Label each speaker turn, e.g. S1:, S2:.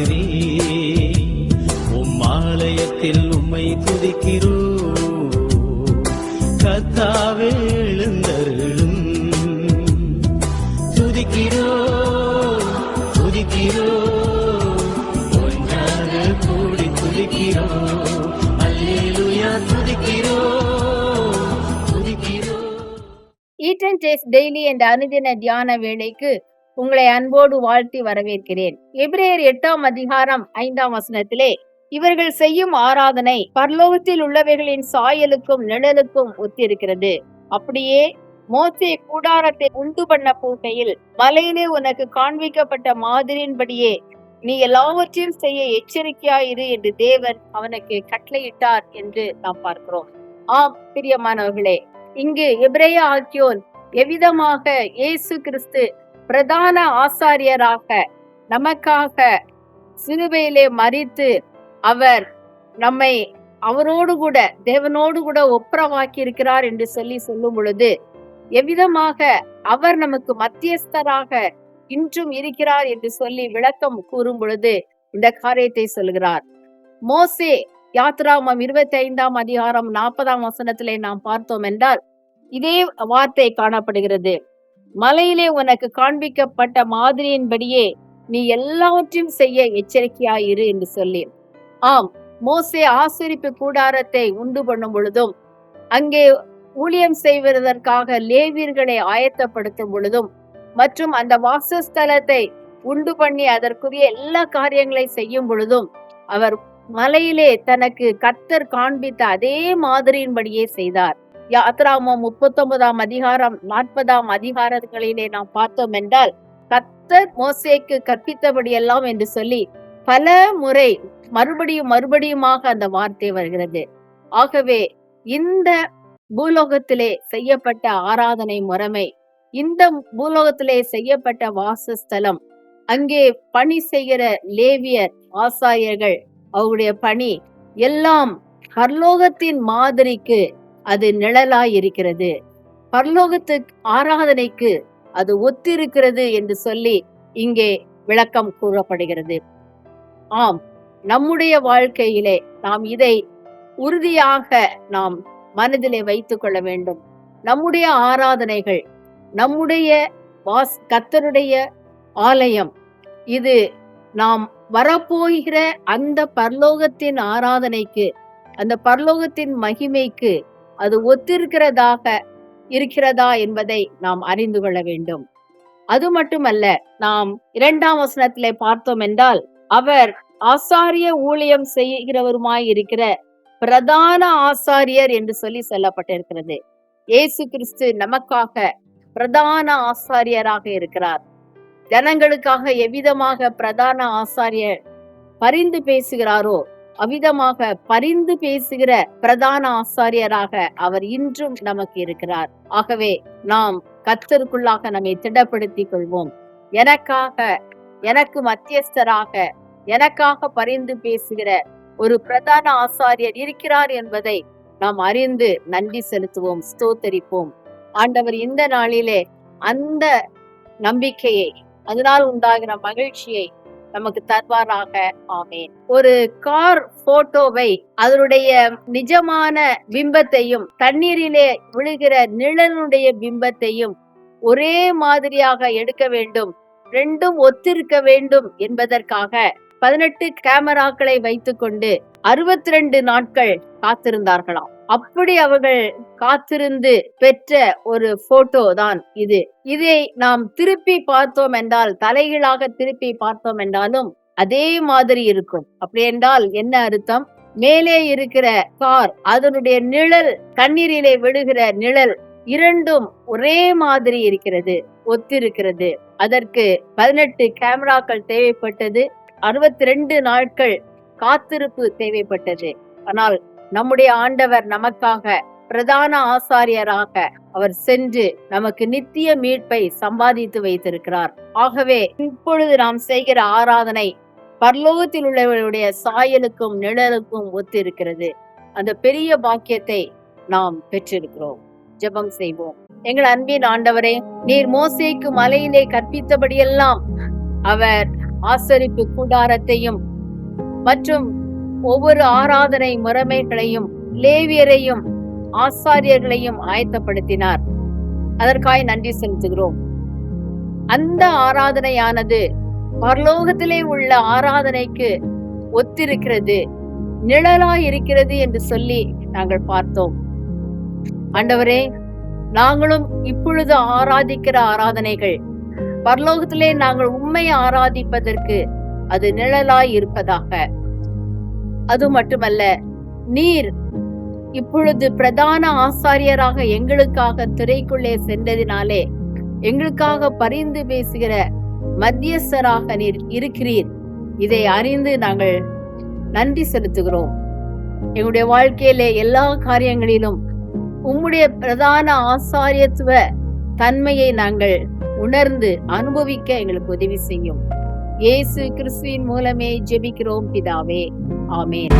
S1: மாதிரி உம் ஆலயத்தில் உம்மை துதிக்கிறோ கத்தாவே எழுந்தருளும். துதிக்கிறோ துதிக்கிறோ ஒன்றாக கூடி துதிக்கிறோ அல்லேலுயா
S2: துதிக்கிறோ ஈட்டன் டேஸ் டெய்லி என்ற அனுதின தியான வேலைக்கு உங்களை அன்போடு வாழ்த்தி வரவேற்கிறேன். எபிரேயர் எட்டாம் அதிகாரம் ஐந்தாம் வசனத்திலே இவர்கள் செய்யும் ஆராதனை பரலோகத்தில் உள்ளவைகளின் சாயலுக்கும் நிழலுக்கும் ஒத்திருக்கிறது. அப்படியே மோசே கூடாரத்தை உண்டு பண்ண போகையில் மலையிலே உனக்கு காண்பிக்கப்பட்ட மாதிரியின்படியே நீ எல்லாவற்றையும் செய்ய எச்சரிக்கையாயிரு என்று தேவன் அவனுக்கு கட்டளையிட்டார் என்று நாம் பார்க்கிறோம். ஆம் பிரியமானவர்களே இங்கு எபிரேய ஆக்கியோன் எவ்விதமாக இயேசு கிறிஸ்து பிரதான ஆசாரியராக நமக்காக சிலுவையிலே மறித்து அவர் நம்மை அவரோடு கூட தேவனோடு கூட ஒப்புரவாக்கி இருக்கிறார் என்று சொல்லி சொல்லும் பொழுது எவ்விதமாக அவர் நமக்கு மத்தியஸ்தராக இன்றும் இருக்கிறார் என்று சொல்லி விளக்கம் கூறும் பொழுது இந்த காரியத்தை சொல்கிறார். மோசே யாத்ராமம் இருபத்தி ஐந்தாம் அதிகாரம் நாற்பதாம் வசனத்திலே நாம் பார்த்தோம் என்றால் இதே வார்த்தை காணப்படுகிறது. மலையிலே உனக்கு காண்பிக்கப்பட்ட மாதிரியின்படியே நீ எல்லாவற்றையும் செய்ய எச்சரிக்கையாயிரு என்று சொல்லி. ஆம் மோசே ஆசிரிப்பு கூடாரத்தை உண்டு பண்ணும் பொழுதும் அங்கே ஊழியம் செய்வதற்காக லேவியர்களை ஆயத்தப்படுத்தும் பொழுதும் மற்றும் அந்த வாசஸ்தலத்தை உண்டு பண்ணி அதற்குரிய எல்லா காரியங்களை செய்யும் பொழுதும் அவர் மலையிலே தனக்கு கத்தர் காண்பித்த அதே மாதிரியின்படியே செய்தார். யாத்ராமம் முப்பத்தொன்பதாம் அதிகாரம் நாற்பதாம் அதிகாரங்களிலே நாம் பார்த்தோம் என்றால் கத்தர் மோசேக்கு கற்பித்தபடி எல்லாம் என்று சொல்லி பல முறை மறுபடியும் மறுபடியுமாக அந்த வார்த்தை வருகிறது. ஆகவே இந்த பூலோகத்திலே செய்யப்பட்ட ஆராதனை முறைமை இந்த பூலோகத்திலே செய்யப்பட்ட வாசஸ்தலம் அங்கே பணி செய்கிற லேவியர் ஆசாரியர்கள் அவருடைய பணி எல்லாம் பரலோகத்தின் மாதிரிக்கு அது நிழலாயிருக்கிறது பரலோகத்து ஆராதனைக்கு அது ஒத்திருக்கிறது என்று சொல்லி இங்கே விளக்கம் கூறப்படுகிறது. ஆம் நம்முடைய வாழ்க்கையிலே நாம் இதை உறுதியாக நாம் மனதிலே வைத்துக் கொள்ள வேண்டும். நம்முடைய ஆராதனைகள் நம்முடைய வாஸ் கத்தருடைய ஆலயம் இது நாம் வரப்போகிற அந்த பரலோகத்தின் ஆராதனைக்கு அந்த பரலோகத்தின் மகிமைக்கு அது ஒத்திருக்கிறதாக இருக்கிறதா என்பதை நாம் அறிந்து கொள்ள வேண்டும். அது மட்டுமல்ல நாம் இரண்டாம் வசனத்திலே பார்த்தோம் என்றால் அவர் ஆசாரிய ஊழியம் செய்கிறவருமாய் இருக்கிற பிரதான ஆசாரியர் என்று சொல்லி சொல்லப்பட்டிருக்கிறது. இயேசு கிறிஸ்து நமக்காக பிரதான ஆசாரியராக இருக்கிறார். ஜனங்களுக்காக எவ்விதமாக பிரதான ஆசாரியர் பரிந்து பேசுகிறாரோ அவ்விதமாக பரிந்து பேசுகிற பிரதான ஆசாரியராக அவர் இன்றும் நமக்கு இருக்கிறார். ஆகவே நாம் கத்தருக்குள்ளாக நம்மை திடப்படுத்திக் கொள்வோம். எனக்காக எனக்கு மத்தியஸ்தராக எனக்காக பரிந்து பேசுகிற ஒரு பிரதான ஆசாரியர் இருக்கிறார் என்பதை நாம் அறிந்து நன்றி செலுத்துவோம் ஸ்தோத்தரிப்போம். ஆண்டவர் இந்த நாளிலே அந்த நம்பிக்கையை அதனால் உண்டாகிற மகிழ்ச்சியை நமக்கு தருவாராக. ஆமேன். ஒரு கார் போட்டோவை அதனுடைய நிஜமான பிம்பத்தையும் தண்ணீரிலே விழுகிற நிழலுடைய பிம்பத்தையும் ஒரே மாதிரியாக எடுக்க வேண்டும். ரெண்டும் ஒத்திருக்க வேண்டும் என்பதற்காக பதினெட்டு கேமராக்களை வைத்துக்கொண்டு அறுபத்தி ரெண்டு நாட்கள் காத்திருந்தார்களாம். அப்படி அவர்கள் காத்திருந்து பெற்ற ஒரு போட்டோ தான் இது. இதை நாம் திருப்பி பார்த்தோம் என்றால் தலைகீழாக திருப்பி பார்த்தோம் என்றாலும் அதே மாதிரி இருக்கும். அப்படி என்றால் என்ன அர்த்தம்? மேலே இருக்கிற கார் அதனுடைய நிழல் தண்ணீரிலே விழுகிற நிழல் இரண்டும் ஒரே மாதிரி இருக்கிறது ஒத்திருக்கிறது. அதற்கு பதினெட்டு கேமராக்கள் தேவைப்பட்டது. அறுபத்தி ரெண்டு நாட்கள் காத்திருப்பு தேவைப்பட்டது. ஆனால் நம்முடைய ஆண்டவர் நமக்காக பிரதான ஆசாரியராக அவர் சென்று நமக்கு நித்திய மீட்பை சம்பாதித்து வைத்திருக்கிறார். ஆகவே இப்பொழுது நாம் செய்கிற ஆராதனை பரலோகத்தில் உள்ளவர்களுடைய சாயலுக்கும் நிழலுக்கும் ஒத்திருக்கிறது. அந்த பெரிய பாக்கியத்தை நாம் பெற்றிருக்கிறோம். ஜெபம் செய்வோம். எங்கள் அன்பின் ஆண்டவரே நீர் மோசைக்கு மலையிலே கற்பித்தபடியெல்லாம் அவர் ஆசரிப்பு கூடாரத்தையும் மற்றும் ஒவ்வொரு ஆராதனை முறைமைகளையும் லேவியரையும் ஆசாரியர்களையும் ஆயத்தப்படுத்தினார். அதற்காய் நன்றி செலுத்துகிறோம். அந்த ஆராதனையானது பரலோகத்திலே உள்ள ஆராதனைக்கு ஒத்திருக்கிறது நிழலாய் இருக்கிறது என்று சொல்லி நாங்கள் பார்த்தோம். ஆண்டவரே நாங்களும் இப்பொழுது ஆராதிக்கிற ஆராதனைகள் பரலோகத்திலே நாங்கள் உண்மை ஆராதிப்பதற்கு அது நிழலாய் இருப்பதாக அது மட்டுமல்ல நீர் இப்பொழுது பிரதான ஆசாரியராக எங்களுக்காக திரைக்குள்ளே சென்றதினாலே எங்களுக்காக பரிந்து பேசுகிற மத்தியஸ்தராக நீர் இருக்கிறீர். இதை அறிந்து நாங்கள் நன்றி செலுத்துகிறோம். எங்களுடைய வாழ்க்கையிலே எல்லா காரியங்களிலும் உம்முடைய பிரதான ஆசாரியத்துவ தன்மையை நாங்கள் உணர்ந்து அனுபவிக்க எங்களுக்கு உதவி செய்யும். இயேசு கிறிஸ்துவின் மூலமே ஜெபிக்கிறோம் பிதாவே. ஆமேன்.